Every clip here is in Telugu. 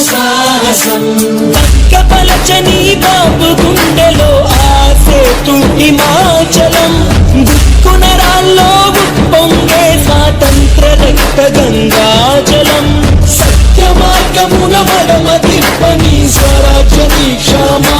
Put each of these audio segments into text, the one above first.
సాహసం. పలచని బాబు గుండెలో ఆసే హిమాచలం. దుక్కునరాల్లో ఉప్పొంగే స్వాతంత్ర రక్త గంగాజలం సత్య మార్గమున మడమ తిప్పని స్వరాజ్య దీక్షమా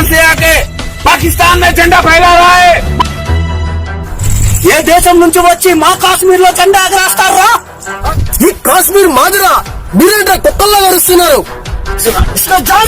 हिंदुस्तान से आके पाकिस्तान में झंडा फैला रहा है ఏ దేశం నుంచి వచ్చి మా కాశ్మీర్ లో జెండా ఎగరేస్తారా ఈ కాశ్మీర్ మాదిరా మీరేంటా కుక్కల్లా కరుస్తున్నారు इसको जान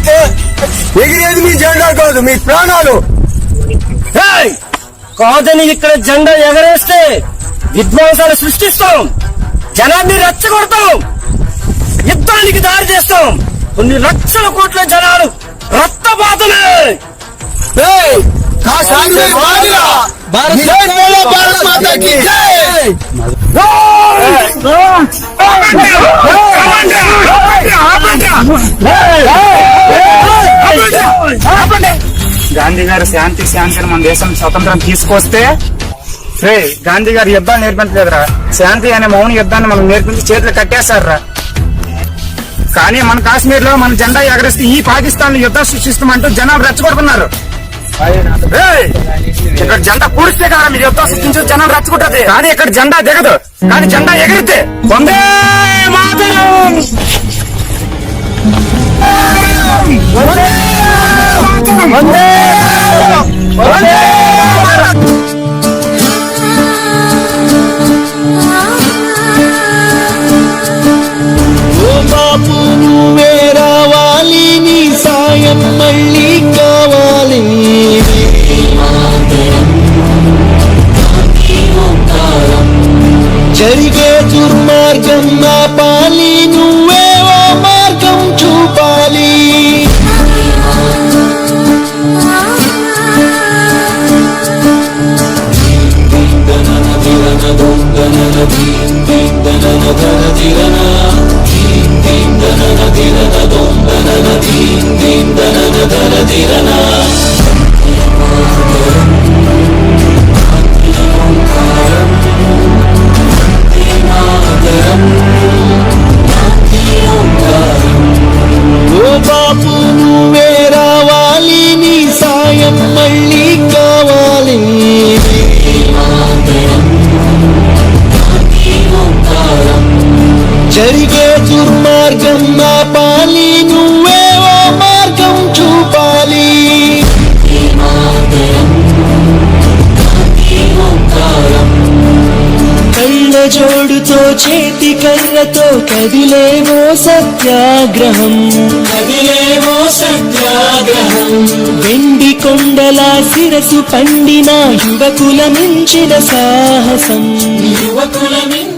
జెండా పోతే ఎగిరేది మీ జెండా కాదు మీ ప్రాణాలు. ఏయ్! కాదని ఇక్కడ జెండా ఎగరేస్తే విధ్వంసాలు సృష్టిస్తాం. జనాన్ని రెచ్చగొడతాం. యుద్ధానికి దారి చేస్తాం. కొన్ని లక్షల కోట్ల జనాలు రక్తపాతలే! బోలో భారత్ గాంధీ గారు శాంతి శాంతి అని మన దేశం స్వతంత్రం తీసుకొస్తే రే గాంధీ గారు యుద్ధాలు నేర్పించలేదురా. శాంతి అనే మౌన యుద్ధాన్ని మనం నేర్పించి చేతులు కట్టేశారురా. కానీ మన కాశ్మీర్లో మన జెండా ఎగరేస్తే ఈ పాకిస్తాన్ యుద్ధం సృష్టిస్తామంటూ జనాలు రెచ్చగొడుతున్నారు. ఇక్కడ జెండా పూడిస్తే కదా మీరు యుద్ధం సృష్టించే జనాలు రెచ్చగొట్టదు. కానీ ఇక్కడ జెండా దిగదు. కానీ జెండా ఎగిరితే వందే మాతరం! బాపు సాయం మళ్ళీ జరిగే దుర్మార్గం నా పాలి నువ్వు జోడుతో చేతి కర్రతో కదిలేవో సత్యాగ్రహం. కదిలేవో సత్యాగ్రహం. వెండి కొండల శిరసు పండిన యువకుల మించిన సాహసం. యువకుల మించిన